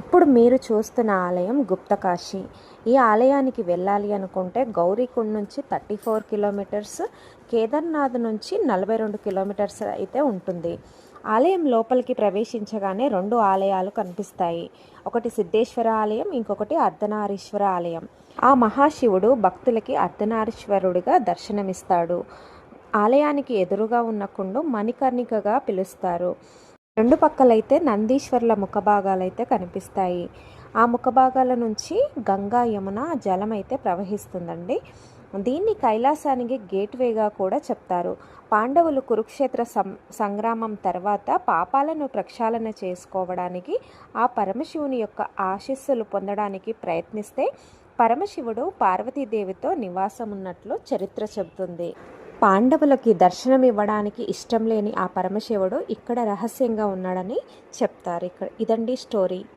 ఇప్పుడు మీరు చూస్తున్న ఆలయం గుప్తకాశి. ఈ ఆలయానికి వెళ్ళాలి అనుకుంటే గౌరీకుండ్ నుంచి థర్టీ ఫోర్ కిలోమీటర్స్ కేదార్నాథ్ నుంచి నలభై రెండు కిలోమీటర్స్ అయితే ఉంటుంది. ఆలయం లోపలికి ప్రవేశించగానే రెండు ఆలయాలు కనిపిస్తాయి. ఒకటి సిద్ధేశ్వర ఆలయం ఇంకొకటి అర్ధనారీశ్వర ఆలయం. ఆ మహాశివుడు భక్తులకి అర్ధనారీశ్వరుడిగా దర్శనమిస్తాడు. ఆలయానికి ఎదురుగా ఉన్న కుండు మణికర్ణికగా పిలుస్తారు. రెండు పక్కలైతే నందీశ్వర్ల ముఖభాగాలైతే కనిపిస్తాయి. ఆ ముఖభాగాల నుంచి గంగా యమున జలం అయితే ప్రవహిస్తుందండి. దీన్ని కైలాసానికి గేట్వేగా కూడా చెప్తారు. పాండవులు కురుక్షేత్ర సం సంగ్రామం తర్వాత పాపాలను ప్రక్షాళన చేసుకోవడానికి ఆ పరమశివుని యొక్క ఆశీస్సులు పొందడానికి ప్రయత్నిస్తే పరమశివుడు పార్వతీదేవితో నివాసం ఉన్నట్లు చరిత్ర చెబుతుంది. పాండవులకి దర్శనం ఇవ్వడానికి ఇష్టం లేని ఆ పరమశివుడు ఇక్కడ రహస్యంగా ఉన్నాడని చెప్తారు. ఇక్కడ ఇదండి స్టోరీ.